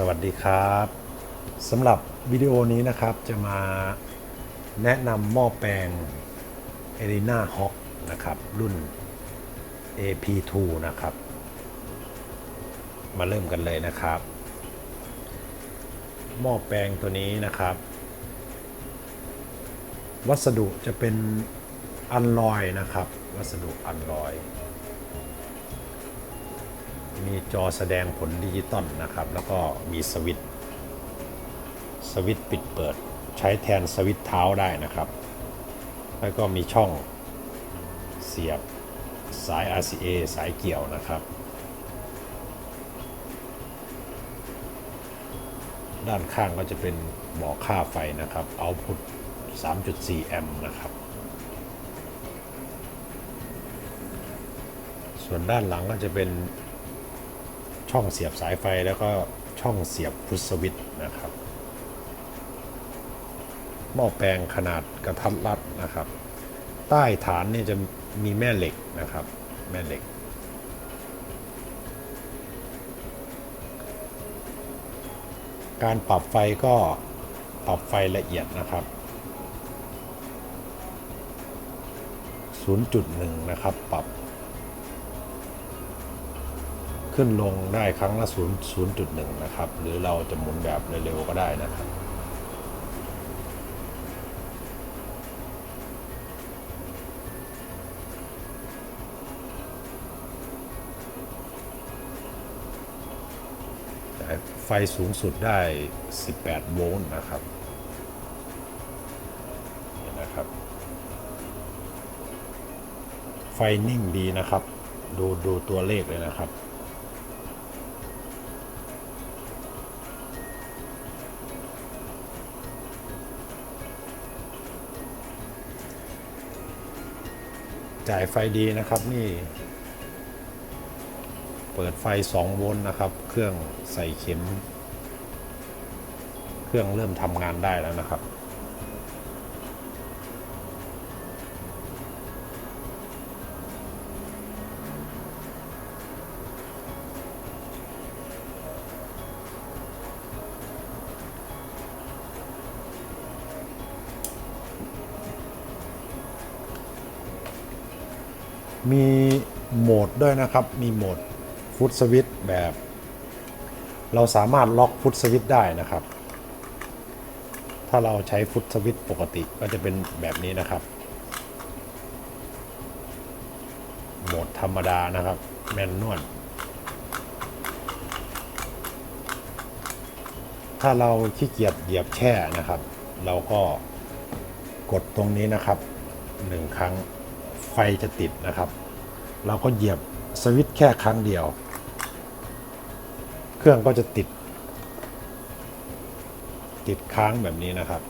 สวัสดีครับสำหรับวิดีโอนี้นะครับจะมาแนะนำหม้อแปลง e r i n a Hawk นะครับ รุ่น AP2 นะครับ มาเริ่มกันเลยนะครับ หม้อแปลงตัวนี้นะครับ วัสดุจะเป็นอันลอยนะครับ วัสดุอันลอย มีจอแสดงผลดิจิตอลนะครับ แล้วก็มีสวิตช์สวิตช์ปิดเปิด ใช้แทนสวิตช์เท้าได้นะครับ แล้วก็มีช่องเสียบสาย RCA สายเกี่ยวนะครับ ด้านข้างก็จะเป็นบอกค่าไฟนะครับเอาพุท3.4 แอมป์นะครับ ส่วนด้านหลังก็จะเป็น ช่องเสียบสายไฟแล้วก็ช่องเสียบพุทสวิตนะครับ หม้อแปลงขนาดกระทัดรัดนะครับ ใต้ฐานนี่จะมีแม่เหล็กนะครับ แม่เหล็ก การปรับไฟก็ปรับไฟละเอียดนะครับ 0.1 นะครับปรับ ขึ้นลงได้ครั้งละ 0 0.1 นะครับ หรือเราจะหมุนแบบเร็วๆก็ได้นะครับไฟสูงสุดได้ 18 โวลต์นะครับนะครับ ไฟนิ่งดีนะครับ ดูดูตัวเลขเลยนะครับ จ่ายไฟดีนะครับนี่ เปิดไฟ 2 โวลต์นะครับ เครื่องใส่เข็ม เครื่องเริ่มทำงานได้แล้วนะครับ มีโหมดด้วยนะครับ มีโหมดฟุตสวิตแบบ เราสามารถล็อกฟุตสวิตได้นะครับ ถ้าเราใช้ฟุตสวิตปกติก็จะเป็นแบบนี้นะครับ โหมดธรรมดานะครับ แมนนวลถ้าเราขี้เกียจเหยียบแช่นะครับ เราก็กดตรงนี้นะครับหนึ่งครั้ง ฟจะติดนะครับ เราก็เหยียบสวิตช์แค่ครั้งเดียว เครื่องก็จะติด ติดค้างแบบนี้นะครับ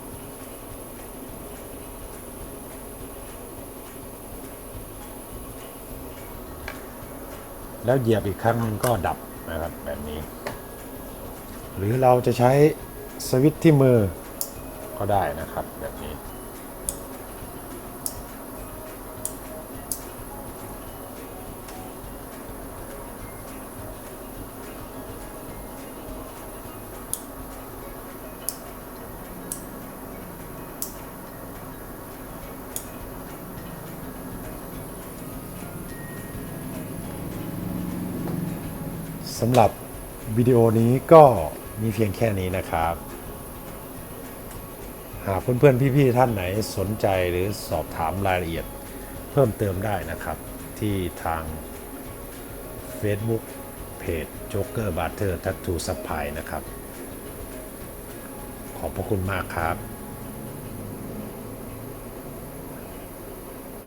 แล้วเหยียบอีกครั้งหนึงก็ดับนะครับแบบนี้ หรือเราจะใช้สวิตช์ที่มือก็ได้นะครับแบบนี้ สำหรับวิดีโอนี้ก็มีเพียงแค่นี้นะครับ หากเพื่อนๆ พี่ๆ ท่านไหนสนใจหรือสอบถามรายละเอียดเพิ่มเติมได้นะครับ ที่ทาง Facebook เพจ Joker Butter Tattoo Supply นะครับ ขอบพระคุณมากครับ